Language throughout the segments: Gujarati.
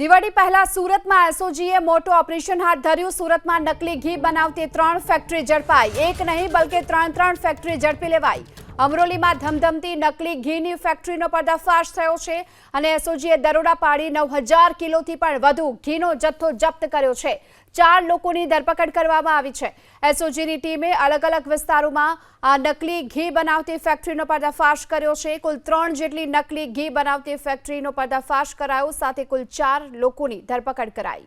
દિવાળી પહેલા સુરતમાં એસઓજીએ મોટું ઓપરેશન હાથ ધર્યું. સુરતમાં નકલી ઘી બનાવતી ત્રણ ફેક્ટરી ઝડપાઈ. એક નહીં, બલકે ત્રણ ત્રણ ફેક્ટરી ઝડપી લેવાઈ. અમરોલીમાં ધમધમતી નકલી ઘીની ફેક્ટરીનો પર્દાફાશ થયો છે અને એસઓજીએ દરોડા પાડી નવ હજાર કિલોથી પણ વધુ ઘીનો જથ્થો જપ્ત કર્યો છે. ચાર લોકોની ધરપકડ કરવામાં આવી છે. એસઓજીની ટીમે અલગ અલગ વિસ્તારોમાં આ નકલી ઘી બનાવતી ફેક્ટરીનો પર્દાફાશ કર્યો છે. કુલ ત્રણ જેટલી નકલી ઘી બનાવતી ફેક્ટરીનો પર્દાફાશ કરાયો. સાથે કુલ ચાર લોકોની ધરપકડ કરાઈ.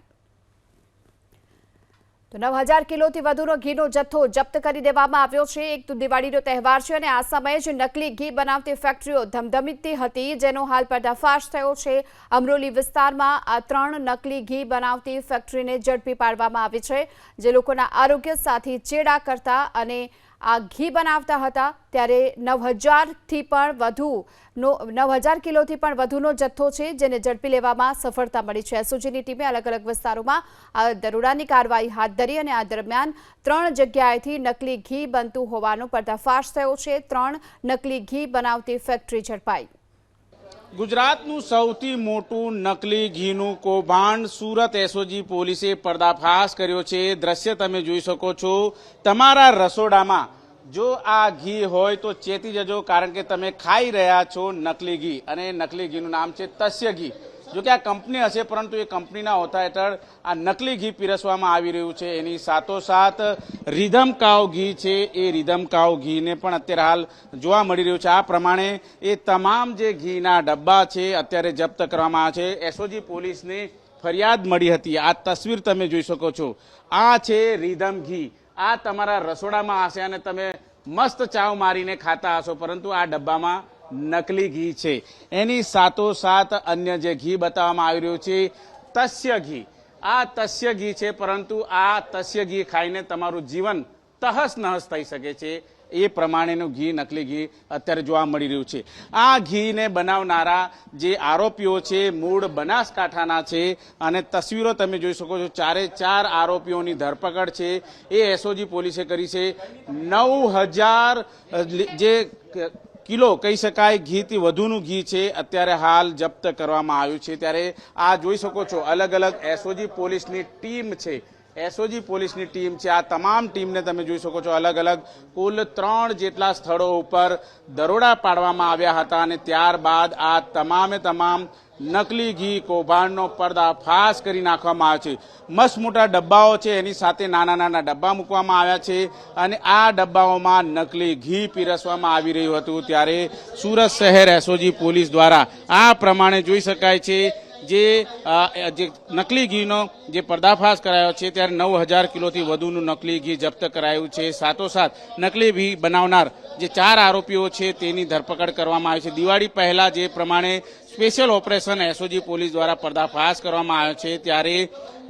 તો નવ હજાર કિલોથી વધુનો ઘીનો જથ્થો જપ્ત કરી દેવામાં આવ્યો છે. એક તો દિવાળીનો તહેવાર છે અને આ સમયે જ નકલી ઘી બનાવતી ફેક્ટરીઓ ધમધમીતી હતી, જેનો હાલ પર્દાફાશ થયો છે. અમરોલી વિસ્તારમાં આ ત્રણ નકલી ઘી બનાવતી ફેક્ટરીને ઝડપી પાડવામાં આવી છે, જે લોકોના આરોગ્ય સાથે ચેડા કરતા અને આ ઘી બનાવતા હતા ત્યારે નવ હજારથી પણ વધુનો નવ હજાર કિલોથી પણ વધુનો જથ્થો છે જેને ઝડપી લેવામાં સફળતા મળી છે. એસઓજીની ટીમે અલગ અલગ વિસ્તારોમાં આ દરોડાની કાર્યવાહી હાથ ધરી અને આ દરમિયાન ત્રણ જગ્યાએથી નકલી ઘી બનતું હોવાનો પર્દાફાશ થયો છે. ત્રણ નકલી ઘી બનાવતી ફેક્ટરી ઝડપાઈ. ગુજરાતનું સૌથી મોટું નકલી ઘીનું કૌભાંડ સુરત એસઓજી પોલીસે પર્દાફાશ કર્યો છે. દ્રશ્ય તમે જોઈ શકો છો. તમારા રસોડામાં જો આ ઘી હોય તો ચેતી જજો, કારણ કે તમે ખાઈ રહ્યા છો નકલી ઘી. અને નકલી ઘીનું નામ છે તસ્ય ઘી. જો કે આ કંપની હશે, પરંતુ એ કંપનીના હોતા હેઠળ આ નકલી ઘી પીરસવામાં આવી રહ્યું છે. એની સાથોસાથ રીધમ કાવ ઘી છે. એ રીધમ કાવ ઘીને પણ અત્યારે હાલ જોવા મળી રહ્યું છે. આ પ્રમાણે એ તમામ જે ઘીના ડબ્બા છે, અત્યારે જપ્ત કરવામાં આવ્યા છે. એસઓજી પોલીસને ફરિયાદ મળી હતી. આ તસવીર તમે જોઈ શકો છો. આ છે રીધમ ઘી. આ તમારા રસોડામાં હશે અને તમે મસ્ત ચાવ મારીને ખાતા હશો, પરંતુ આ ડબ્બામાં નકલી ઘી છે. એની સાથોસાથ અન્ય જે ઘી બતાવવામાં આવી રહ્યું છે, તસ્ય ઘી. આ તસ્ય ઘી છે, પરંતુ આ તસ્ય ઘી ખાઈને તમારું જીવન તહસ નહસ થઈ શકે છે. એ પ્રમાણેનું ઘી, નકલી ઘી અત્યારે જોવા મળી રહ્યું છે. આ ઘીને બનાવનારા જે આરોપીઓ છે, મૂળ બનાસકાંઠાના છે, અને તસવીરો તમે જોઈ શકો છો, ચારે ચાર આરોપીઓની ધરપકડ છે. એ એસઓજી પોલીસે કરી છે. નવ હજાર જે કિલો કહી શકાય, ઘીથી વધુનું ઘી છે, અત્યારે હાલ જપ્ત કરવામાં આવ્યું છે. ત્યારે આ જોઈ શકો છો અલગ અલગ એસઓજી પોલીસની ટીમ છે. એસઓજી પોલીસની ટીમ છે. આ તમામ ટીમને તમે જોઈ શકો છો અલગ અલગ કુલ ત્રણ જેટલા સ્થળો ઉપર દરોડા પાડવામાં આવ્યા હતા અને ત્યારબાદ આ તમામે તમામ નકલી ઘી, કૌભાંડનો પર્દાફાશ કરી નાખવામાં આવ્યો છે. મસ્ત મોટા ડબ્બાઓ છે, એની સાથે નાના નાના ડબ્બા મૂકવામાં આવ્યા છે અને આ ડબ્બાઓમાં નકલી ઘી પીરસવામાં આવી રહ્યું હતું ત્યારે સુરત શહેર એસઓજી પોલીસ દ્વારા આ પ્રમાણે જોઈ શકાય છે જે નકલી ઘીનો જે પર્દાફાશ કરાયો છે ત્યારે નવ હજાર કિલોથી વધુનું નકલી ઘી જપ્ત કરાયું છે. સાથોસાથ નકલી ઘી બનાવનાર જે ચાર આરોપીઓ છે તેની ધરપકડ કરવામાં આવી છે. દિવાળી પહેલાં જે પ્રમાણે સ્પેશિયલ ઓપરેશન એસઓજી પોલીસ દ્વારા પર્દાફાશ કરવામાં આવ્યો છે ત્યારે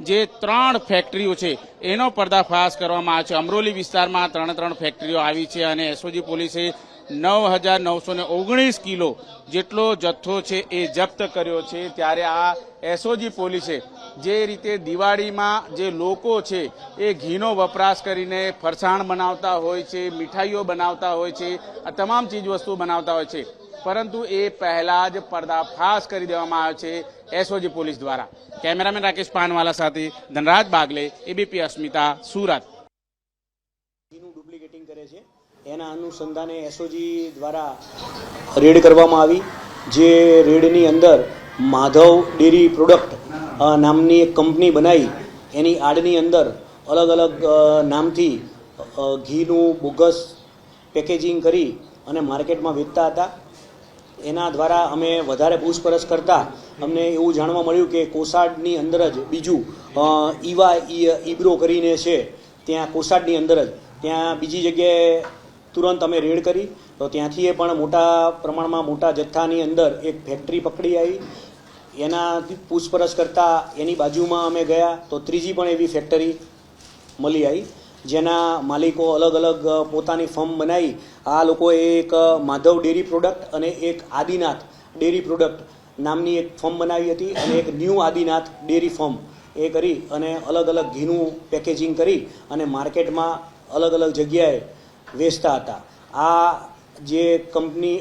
જે ત્રણ ફેક્ટરીઓ છે, એનો પર્દાફાશ કરવામાં આવ્યો છે. અમરોલી વિસ્તારમાં ત્રણ ત્રણ ફેક્ટરીઓ આવી છે અને એસઓજી પોલીસે નવ હજાર નવસો ને ઓગણીસ કિલો જેટલો જથ્થો છે એ જપ્ત કર્યો છે. ત્યારે આ એસઓજી પોલીસે જે રીતે દિવાળીમાં જે લોકો છે, એ ઘીનો વપરાશ કરીને ફરસાણ બનાવતા હોય છે, મીઠાઈઓ બનાવતા હોય છે, આ તમામ ચીજ વસ્તુ બનાવતા હોય છે. પરંતુ એ પહેલા જ પર્દાફાશ કરી દેવામાં આવ્યો છે એસઓજી પોલીસ દ્વારા. કેમેરામેન રાકેશ પાનવાલા સાથે ધનરાજ બાગલે, એબીપી અસ્મિતા, સુરત. ડુપ્લિકેટિંગ કરે છે. એના અનુસંધાને એસઓજી દ્વારા રેડ કરવામાં આવી, જે રેડની અંદર માધવ ડેરી પ્રોડક્ટ નામની એક કંપની બનાવી, એની આડની અંદર અલગ અલગ નામથી ઘીનું બોગસ પેકેજિંગ કરી અને માર્કેટમાં વેચતા હતા. એના દ્વારા અમે વધારે પૂછપરછ કરતા અમને એવું જાણવા મળ્યું કે કોસાડની અંદર જ બીજું ઈવા ઈબ્રો કરીને છે, ત્યાં કોસાડની અંદર જ. ત્યાં બીજી જગ્યાએ તુરંત અમે રેડ કરી, તો ત્યાંથી એ પણ મોટા પ્રમાણમાં મોટા જથ્થાની અંદર એક ફેક્ટરી પકડી આવી. એના પૂછપરછ કરતા એની બાજુમાં અમે ગયા, તો ત્રીજી પણ એવી ફેક્ટરી મળી આવી, જેના માલિકો અલગ અલગ પોતાની ફર્મ બનાવી આ લોકોએ એક માધવ ડેરી પ્રોડક્ટ અને એક આદિનાથ ડેરી પ્રોડક્ટ નામની એક ફર્મ બનાવી હતી અને એક ન્યૂ આદિનાથ ડેરી ફર્મ એ કરી અને અલગ અલગ ઘીનું પેકેજિંગ કરી અને માર્કેટમાં અલગ અલગ જગ્યાએ વેચતા હતા. આ જે કંપની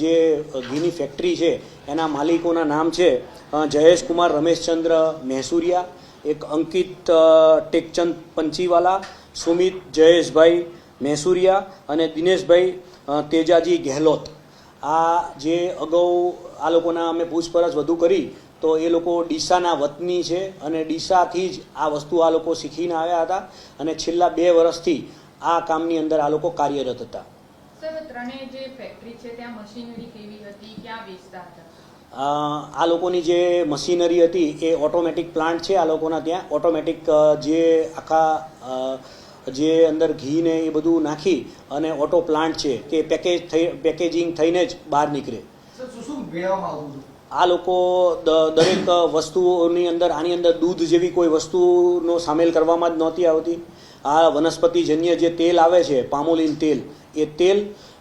જે ઘીની ફેક્ટરી છે, એના માલિકોના નામ છે જયેશ કુમાર રમેશચંદ્ર મહેસુરિયા, એક અંકિત ટેકચંદ પંચીવાલા, સુમિત જયેશભાઈ મહેસુરિયા અને દિનેશભાઈ તેજાજી ગેહલોત. આ જે અગાઉ આ લોકોના અમે પૂછપરછ વધુ કરી તો એ લોકો ડીસાના વતની છે અને ડીસાથી જ આ વસ્તુ આ લોકો શીખીને આવ્યા હતા અને છેલ્લા બે વર્ષથી આ કામની અંદર આ લોકો કાર્યરત હતા. આ લોકોની જે મશીનરી હતી એ ઓટોમેટિક પ્લાન્ટ છે આ લોકોના ત્યાં. ઓટોમેટિક જે આખા જે અંદર ઘી ને એ બધું નાખી અને ઓટો પ્લાન્ટ છે કે પેકેજ થઈ પેકેજિંગ થઈને જ બહાર નીકળે. આ લોકો દરેક વસ્તુઓની અંદર આની અંદર દૂધ જેવી કોઈ વસ્તુનો સામેલ કરવામાં જ નહોતી આવતી. આ વનસ્પતિજન્ય જે તેલ આવે છે પામોલિન તેલ એ તેલ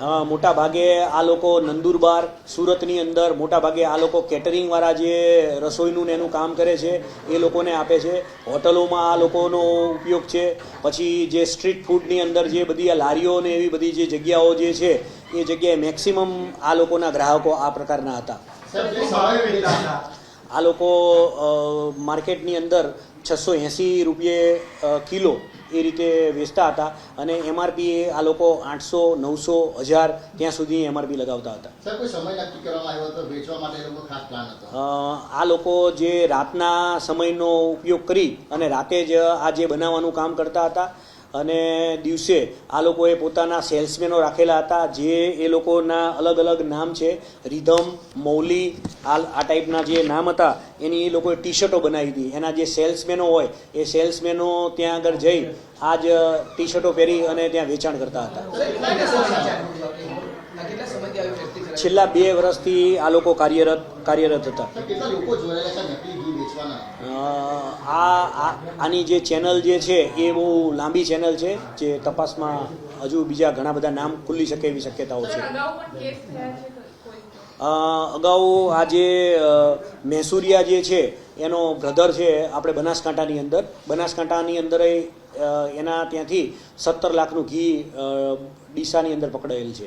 અ, મોટા ભાગે આ લોકો નંદુરબાર સુરતની અંદર મોટા ભાગે આ લોકો કેટરિંગવાળા જે રસોઈનું ને એનું કામ કરે છે એ લોકોને આપે છે. હોટલોમાં આ લોકોનો ઉપયોગ છે. પછી જે સ્ટ્રીટ ફૂડની અંદર જે બધી આ લારીઓ ને એવી બધી જે જગ્યાઓ જે છે એ જગ્યાએ મેક્સિમમ આ લોકોના ગ્રાહકો આ પ્રકારના હતા. આ લોકો માર્કેટની અંદર છસો એંસી રૂપિયે કિલો એ રીતે વેચતા હતા અને એમઆરપી આ લોકો આઠસો નવસો હજાર ત્યાં સુધી એમઆરપી લગાવતા હતા. આ લોકો જે રાતના સમયનો ઉપયોગ કરી અને રાતે જ આ જે બનાવવાનું કામ કરતા હતા અને દિવસે આ લોકોએ પોતાના સેલ્સમેનો રાખેલા હતા, જે એ લોકોના અલગ અલગ નામ છે, રિધમ, મૌલી, આ આ ટાઈપના જે નામ હતા, એની એ લોકોએ ટી શર્ટો બનાવી હતી. એના જે સેલ્સમેનો હોય, એ સેલ્સમેનો ત્યાં આગળ જઈ આ જ ટી શર્ટો પહેરી અને ત્યાં વેચાણ કરતા હતા. છેલ્લા બે વર્ષથી આ લોકો કાર્યરત કાર્યરત હતા. આ આની જે ચેનલ જે છે એ બહુ લાંબી ચેનલ છે જે તપાસમાં હજુ બીજા ઘણા બધા નામ ખુલી શકે એવી શક્યતાઓ છે. અગાઉ પણ કેસ થયા છે કોઈ? અ, અગાઉ આ જે મહેસુરિયા જે છે એનો બ્રધર છે, આપણે બનાસકાંઠાની અંદર. બનાસકાંઠાની અંદર એના ત્યાંથી સત્તર લાખનું ઘી ડીસાની અંદર પકડાયેલ છે.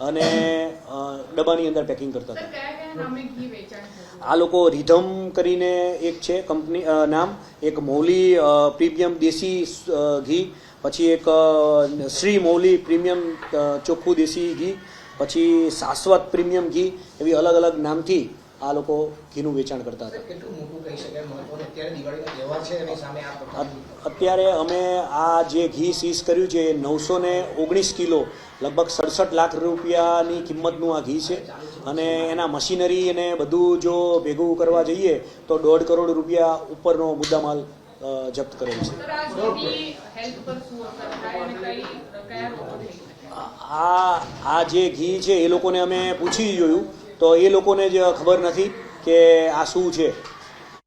અને ડબ્બાની અંદર પેકિંગ કરતા હતા. આ લોકો રિધમ કરીને એક છે કંપની નામ એક મૌલી પ્રીમિયમ દેશી ઘી પછી એક શ્રી મૌલી પ્રીમિયમ ચોખ્ખું દેશી ઘી પછી શાશ્વત પ્રીમિયમ ઘી એવી અલગ અલગ નામથી આ લોકો ઘીનું વેચાણ કરતા હતા. અત્યારે દિવાળીનો તહેવાર છે એની સામે આ પ્રકારનું અત- અત્યારે અમે આ જે ઘી સીઝ કર્યું છે એ નવસો ને ઓગણીસ કિલો લગભગ સડસઠ લાખ રૂપિયાની કિંમતનું આ ઘી છે. અને એના મશીનરી અને બધું જો ભેગું કરવા જઈએ તો દોઢ કરોડ રૂપિયા ઉપરનો મુદ્દામાલ જપ્ત કરેલ છે. આ આ જે ઘી છે એ લોકોને અમે પૂછી જોયું. તો એ લોકોને જ ખબર નથી કે આ શું છે.